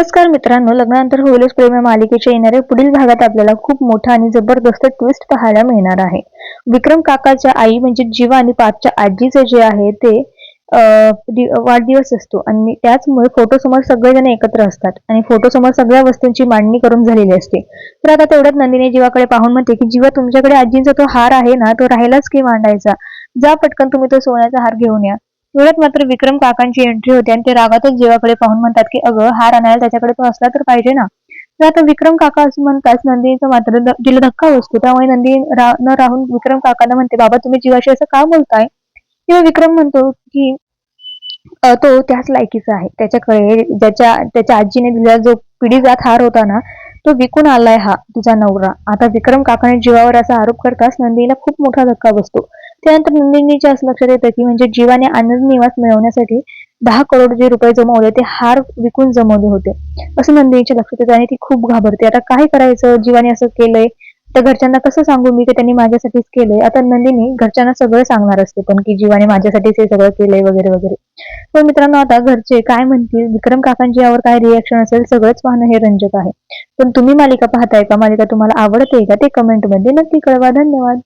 नमस्कार मित्रांनो लग्नानंतर होईलच प्रेम मालिकेच्या येणाऱ्या पुढील भागात आपल्याला खूप मोठा आणि जबरदस्त ट्विस्ट पाहायला मिळणार आहे. विक्रम काकाच्या आई म्हणजे जीवा आणि पापच्या आजीचं जे आहे ते वाढदिवस असतो. आणि त्याचमुळे फोटो समोर सगळेजण एकत्र असतात. आणि फोटो समोर सगळ्या वस्तूंची मांडणी करून झालेली असते. तर आता तेवढ्यात नंदिनी जीवाकडे पाहून म्हणते की जीवा तुमच्याकडे आजींचा तो हार आहे ना तो राहिलाच की मांडायचा? जा पटकन तुम्ही तो सोन्याचा हार घेऊन या. एवढ्यात मात्र विक्रम काकांची एंट्री होते आणि ते रागातच जीवाकडे पाहून म्हणतात की अगं हार आणायला त्याच्याकडे तो असला तर पाहिजे ना? तर आता विक्रम काका असं म्हणताच नंदिनीचा मात्र जिला धक्का बसतो. त्यामुळे नंदिनी रा- न राहून विक्रम काकांना म्हणते बाबा तुम्ही जीवाशी असं का बोलताय? तेव्हा विक्रम म्हणतो की तो त्याच लायकीचा आहे. त्याच्याकडे ज्याच्या त्याच्या आजीने दिलेला जो पिढीजात हार होता ना तो विकून आलाय हा तुझा नवरा. आता विक्रम काकाने जीवावर असा आरोप करताच नंदिनीला खूप मोठा धक्का बसतो. त्यानंतर नंदिनीच्या असं लक्षात येतं की म्हणजे जीवाने आनंद निवास मिळवण्यासाठी दहा करोड जे रुपये जमवले ते हार विकून जमवले होते. असं नंदिनीच्या लक्षात येतं आणि ती खूप घाबरते. आता काय करायचं? जीवाने असं केलंय. तर घरच्यांना कसं सांगू मी की त्यांनी माझ्यासाठीच केलंय? आता नंदिनी घरच्यांना सगळं सांगणार असते पण की जीवाने माझ्यासाठीच हे सगळं केलंय वगैरे वगैरे. पण मित्रांनो आता घरचे काय म्हणतील? विक्रम काकांची यावर काय रिएक्शन असेल? सगळंच पाहणं हे रंजक आहे. पण तुम्ही मालिका पाहताय का? मालिका तुम्हाला आवडते का? ते कमेंटमध्ये नक्की कळवा. धन्यवाद.